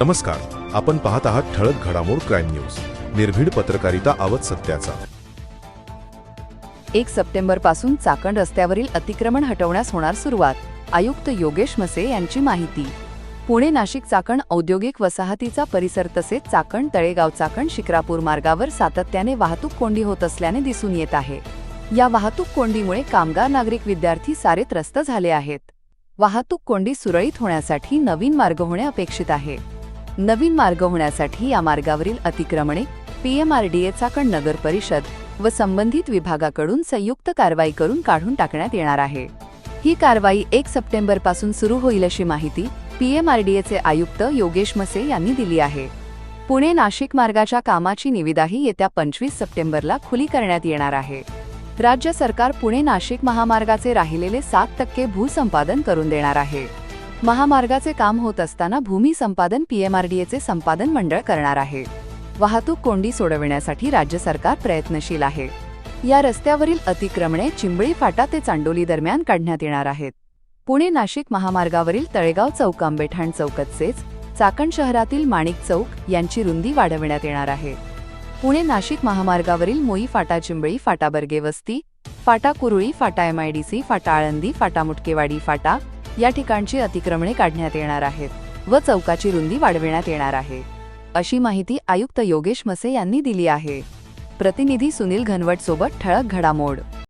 नमस्कार. आपण पाहत आहात ठळक घडामोड क्राईम न्यूज. निर्भीड पत्रकारिता आवत सत्याचा. एक सप्टेंबरपासून चाकण रस्त्यावरील अतिक्रमण हटवण्यास होणार सुरुवात आयुक्त योगेश मसे यांची माहिती. पुणे नाशिक चाकण औद्योगिक वसाहतीचा परिसर तसेच चाकण तळेगाव चाकण शिक्रापूर मार्गावर सातत्याने वाहतूक कोंडी होत असल्याने दिसून येत आहे. या वाहतूक कोंडीमुळे कामगार नागरिक विद्यार्थी सारे त्रस्त झाले आहेत. वाहतूक कोंडी सुरळीत होण्यासाठी नवीन मार्ग होणे अपेक्षित आहे. नवीन मार्ग होण्यासाठी या मार्गावरील अतिक्रमणे पीएमआरडीए चाकण नगर परिषद व संबंधित विभागाकडून संयुक्त कारवाई करून काढून टाकण्यात येणार आहे. ही कारवाई एक सप्टेंबरपासून सुरू होईल अशी माहिती पीएमआरडीएचे आयुक्त योगेश मसे यांनी दिली आहे. पुणे नाशिक मार्गाच्या कामाची निविदाही येत्या पंचवीस सप्टेंबरला खुली करण्यात येणार आहे. राज्य सरकार पुणे नाशिक महामार्गाचे राहिलेले सात टक्के भूसंपादन करून देणार आहे. महामार्गाचे काम होत असताना भूमी संपादन पीएमआरडीएचे संपादन मंडळ करणार आहे. वाहतूक कोंडी सोडविण्यासाठी राज्य सरकार प्रयत्नशील आहे. या रस्त्यावरील अतिक्रमणे चिंबळी फाटा ते चांडोली दरम्यान काढण्यात येणार आहेत. पुणे नाशिक महामार्गावरील तळेगाव चौक आंबेठाण चौकतसेच चाकण शहरातील माणिक चौक यांची रुंदी वाढविण्यात येणार आहे. पुणे नाशिक महामार्गावरील मोई फाटा चिंबळी फाटा बर्गे वस्ती फाटा कुरुळी फाटा एमआयडीसी फाटा आळंदी फाटा मुटकेवाडी फाटा या ठिकाणची अतिक्रमणे काढण्यात येणार आहेत व चौकाची रुंदी वाढविण्यात येणार आहे. अशी माहिती आयुक्त योगेश मसे यांनी दिली आहे. प्रतिनिधी सुनील घनवट सोबत ठळक घडामोड.